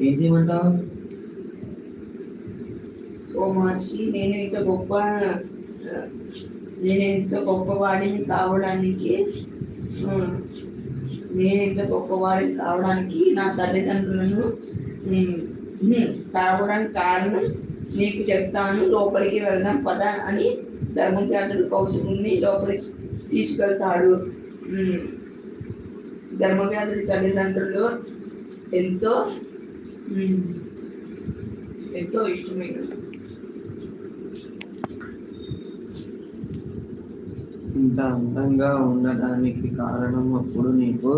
ఏం చేయమంటావు ఓ మహర్షి నేను ఇంత గొప్ప నేను ఇంత గొప్పవాడిని కావడానికి నేను ఇంత గొప్పవాడిని కావడానికి నా తల్లిదండ్రులను కావడానికి కారణం నీకు చెప్తాను లోపలికి వెళ్దాం పద అని ధర్మవ్యాధుడు కౌశికుని లోపలికి తీసుకెళ్తాడు. ధర్మవ్యాధుడి తల్లిదండ్రులు ఎంతో ఎంతో ఇష్టమైన ఇంత అందంగా ఉండడానికి కారణం అప్పుడు నీకు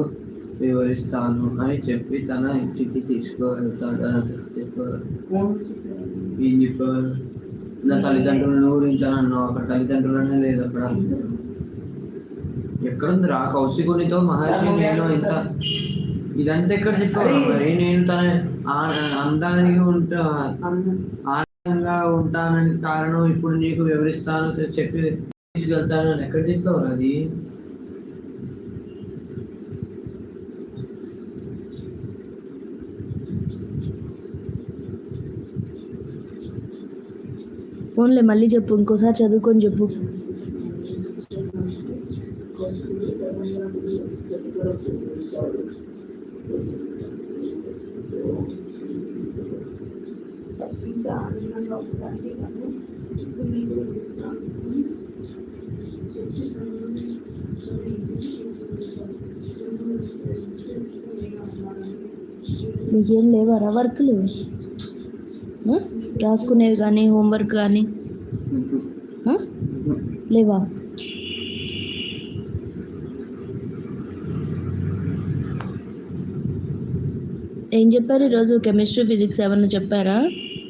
వివరిస్తాను అని చెప్పి తన ఇంటికి తీసుకువెళ్తాడు. ఏం చెప్పారు? నా తల్లిదండ్రుల గురించి అని అన్నావు అక్కడ తల్లిదండ్రులనే లేదు అక్కడ. ఎక్కడుంది రా కౌశికునితో మహర్షి నేను ఇంత ఇదంతా ఎక్కడ చెప్పావు? మరి నేను తన ఆ- అందానికి ఉంటా ఆనందంగా ఉంటానని కారణం ఇప్పుడు నీకు వివరిస్తాను చెప్పి తీసుకెళ్తాను అని ఎక్కడ చెప్పావు అది? ఫోన్లే మళ్ళీ చెప్పు ఇంకోసారి చదువుకొని చెప్పు. ఇంకా ఆనందంగా ఉండడానికి నాకు నీకు వివరిస్తాను. నీకేం లేవారా వర్క్లు ఆ? రాసుకునేవి కానీ హోంవర్క్ కానీ ఆ? లేవా ఏం చెప్పారు ఈరోజు కెమిస్ట్రీ ఫిజిక్స్ ఏమన్నా చెప్పారా?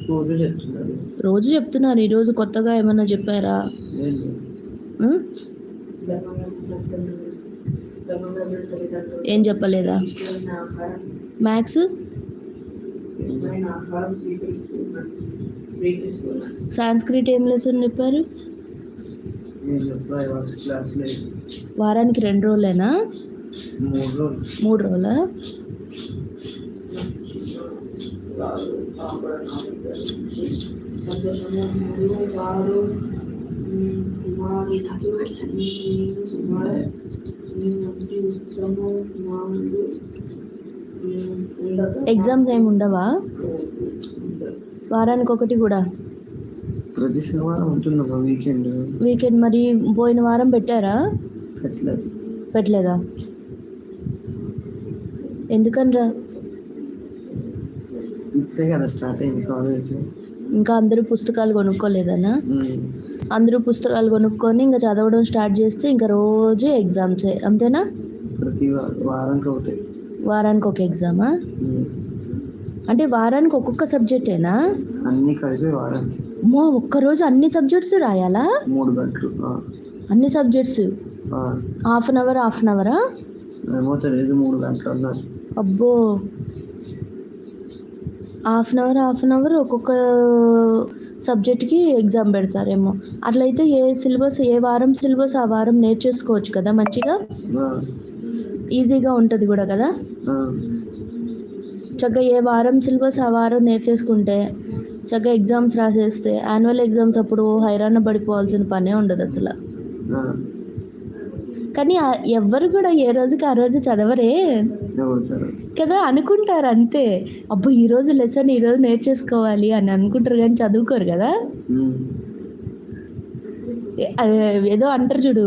రోజు చెప్తున్నారు. రోజు చెప్తున్నారు. ఈరోజు కొత్తగా ఏమన్నా చెప్పారా? ఏం చెప్పలేదా? మ్యాథ్స్? సాంస్క్రిట్ ఏం లెసన్ చెప్పారు? వారానికి రెండు రోజులేనా? మూడు రోజులు మూడు రోజులా వారు సంతోషము మరియు వారు ఉమ్, కుమారి కుమార్ ఎగ్జామ్స్ ఏమి ఉండవా? వారానికి ఒకటి కూడా? ప్రతి శనివారం ఉంటుందమ్మా వీకెండ్ వీకెండ్ మరి పోయిన వారం పెట్టారా? పెట్టలేదు. పెట్టలేదా? ఎందుకనరా ఇప్పుడే కదా స్టార్ట్ అయింది కాలేజ్? ఇంకా అందరూ పుస్తకాలు కొనుక్కోలేదనా? అందరూ పుస్తకాలు కొనుక్కొని ఇంకా చదవడం స్టార్ట్ చేస్తే ఇంకా రోజు ఎగ్జామ్సే అంతేనా? ప్రతి వారానికి ఒకటి. వారానికి ఒక ఎగ్జామా. అంటే వారానికి ఒక్కొక్క సబ్జెక్టేనా? అన్నీ కలిపి వారానికి. ఒక్కరోజు అన్ని సబ్జెక్ట్స్ రాయాలా? మూడు గంటలు. అన్ని subjects. Half an hour half an అవరా? ఏమో తెలియదు మూడు గంటలు అన్నారు. అబ్బో. Half an hour half an hour ఒక్కొక్క సబ్జెక్ట్కి ఎగ్జామ్ పెడతారేమో అట్లయితే ఏ సిలబస్ ఏ వారం సిలబస్ ఆ వారం నేర్చేసుకోవచ్చు కదా మంచిగా. ఈజీగా ఉంటుంది కూడా కదా. చక్కగా ఏ వారం సిలబస్ ఆ వారం నేర్చేసుకుంటే చక్కగా ఎగ్జామ్స్ రాసేస్తే యాన్యువల్ ఎగ్జామ్స్ అప్పుడు హైరాణ పడిపోవాల్సిన పనే ఉండదు అసలు. కానీ ఎవ్వరు కూడా ఏ రోజుకి ఆ రోజు చదవరు. కదా అనుకుంటారు అంతే. అబ్బో ఈరోజు లెసన్ ఈరోజు నేర్చేసుకోవాలి అని అనుకుంటారు కానీ చదువుకోరు కదా. ఏదో అంటారు చూడు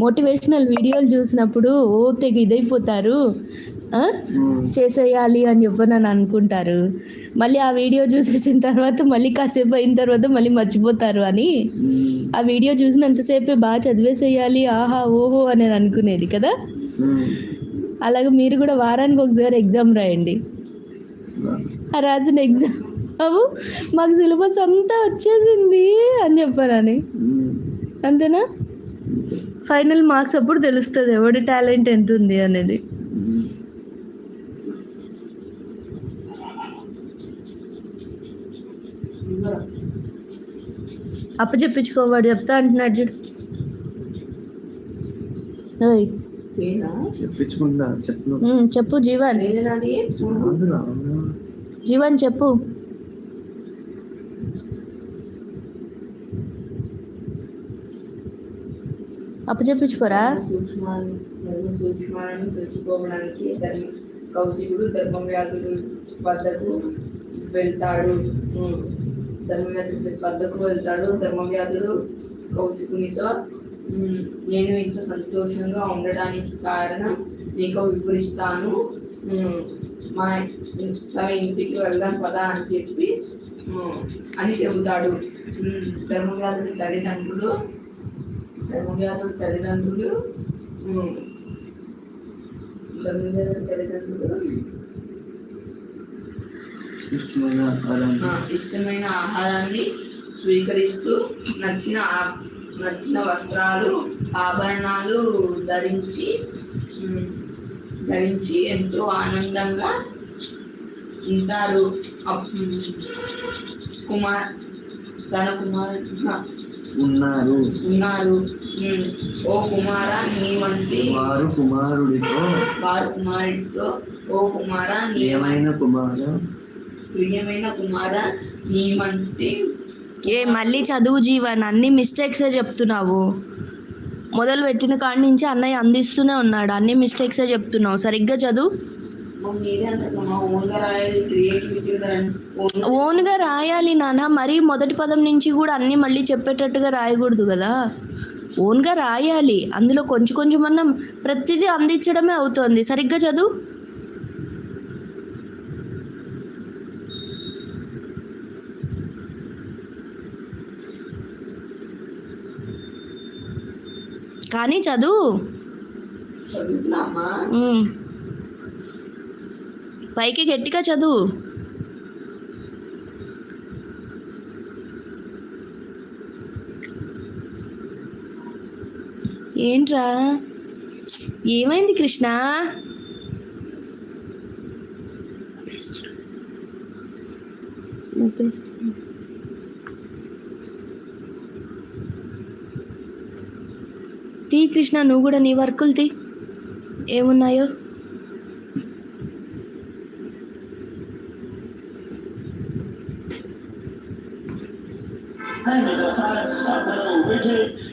మోటివేషనల్ వీడియోలు చూసినప్పుడు ఓ తెగ ఇదైపోతారు. చేసేయాలి అని చెప్పనని అనుకుంటారు. మళ్ళీ ఆ వీడియో చూసేసిన తర్వాత మళ్ళీ కాసేపు అయిన తర్వాత మళ్ళీ మర్చిపోతారు అని. ఆ వీడియో చూసినంతసేపే బాగా చదివేసేయాలి ఆహా ఓహో అని అనుకునేది కదా. అలాగే మీరు కూడా వారానికి ఒకసారి ఎగ్జామ్ రాయండి. ఆ రాసిన ఎగ్జామ్ బాబు మాకు సిలబస్ అంతా వచ్చేసింది అని చెప్పారని. అంతేనా? ఫైనల్ మార్క్స్ అప్పుడు తెలుస్తుంది ఎవడి టాలెంట్ ఎంత ఉంది అనేది. ఉమ్. అప్పు చెప్పించుకోవాడు చెప్తా అంటున్నాడు చూడు. ఓయ్ చెప్పించుకుంటా చెప్పు జీవన్. జీవన్ చెప్పు. అప్పచెప్పించుకోరా ధర్మ సూక్ష్మాన్ని ధర్మ సూక్ష్మాలను తెలుసుకోవడానికి ధర్మ కౌశికుడు ధర్మవ్యాధుడు వద్దకు వెళ్తాడు. ధర్మవ్యాధుడి వద్దకు వెళ్తాడు. ధర్మవ్యాధుడు కౌశికునితో ఉమ్, నేను ఇంత సంతోషంగా ఉండడానికి కారణం నీకు వివరిస్తాను. మా తన ఇంటికి వెళ్దాం పదా అని చెప్పి అని చెబుతాడు. ఉమ్, ధర్మవ్యాధుడి తల్లిదండ్రులు ధర్మవ్యాధుడి తల్లిదండ్రులు ధర్మవ్యాధుడి తల్లిదండ్రులు. ఇష్టమైన ఆహారాన్ని స్వీకరిస్తూ నచ్చిన నచ్చిన వస్త్రాలు ఆభరణాలు ధరించి ధరించి ఎంతో ఆనందంగా ఉంటారు. కుమార్ తన కుమార్ ఉన్నారు. ఉన్నారు. ఓ కుమార నీ వంటి వారు కుమారుడితో వారు కుమారుడితో ఓ కుమార ఏమైన కుమార ప్రియమైన కుమార నీ వంటి ఏ మళ్ళీ చదువు జీవన్ అన్ని మిస్టేక్సే చెప్తున్నావు. మొదలు పెట్టిన కాడి నుంచి అన్నయ్య అందిస్తూనే ఉన్నాడు అన్ని మిస్టేక్సే చెప్తున్నావు. సరిగ్గా చదువు? ఓన్గా రాయాలి ఓన్ ఓన్గా రాయాలి నాన్న మరీ మొదటి పదం నుంచి కూడా అన్నీ మళ్ళీ చెప్పేటట్టుగా రాయకూడదు కదా. ఓన్గా రాయాలి అందులో కొంచెం కొంచెం అన్న ప్రతిదీ అందించడమే అవుతోంది. సరిగ్గా చదువు? కానీ చదువు. పైకి గట్టిగా చదువు. ఏంట్రా? ఏమైంది కృష్ణ? తీ కృష్ణ నువ్వు కూడా నీ వర్కులు తీ. ఏమున్నాయో? And